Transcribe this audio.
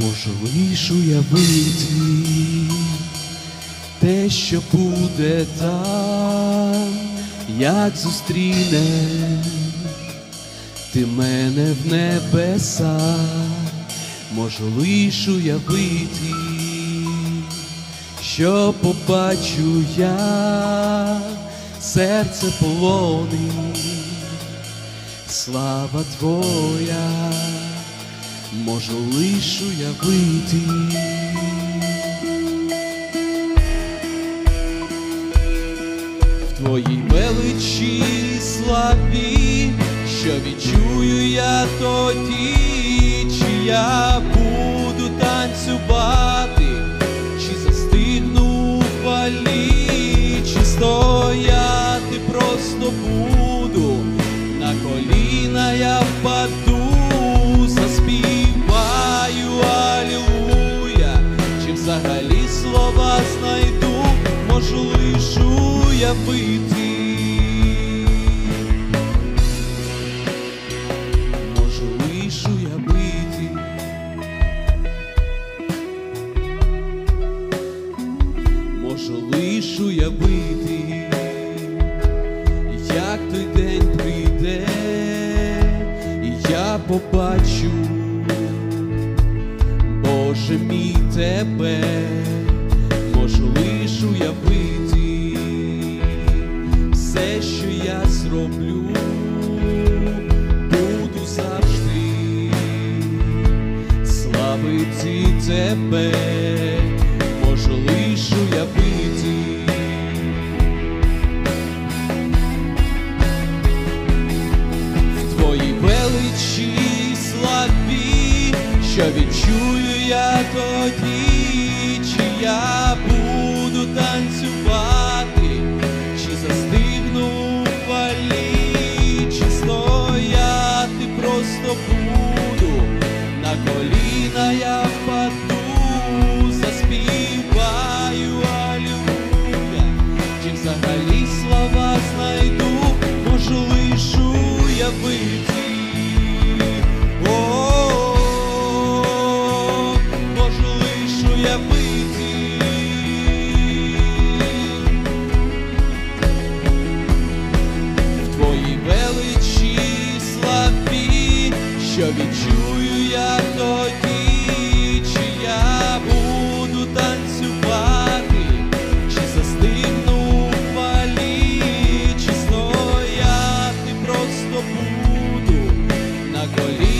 Можу лиш уявити те, що буде там, як зустрінеш ти мене в небесах, можу лиш уявити, що побачу я, серце полонить, слава Твоя можу лиш уявити. Твоїй величі слабі, що відчую я тоді, чи я уявити. Можу лиш уявити. Можу лиш уявити, як той день прийде, я побачу, Боже мій тебе, можу лиш уявити, зроблю, буду завжди славити тебе, можу лиш уявити. В твоїй величі славі, що відчую я тоді, чи я буду танцювати, коліна я впаду, заспіваю алюя, чи взагалі слова знайду, можу лиш уявити. О, можу лиш уявити. В твоїй величі славі, що відчую я тоді, colhi.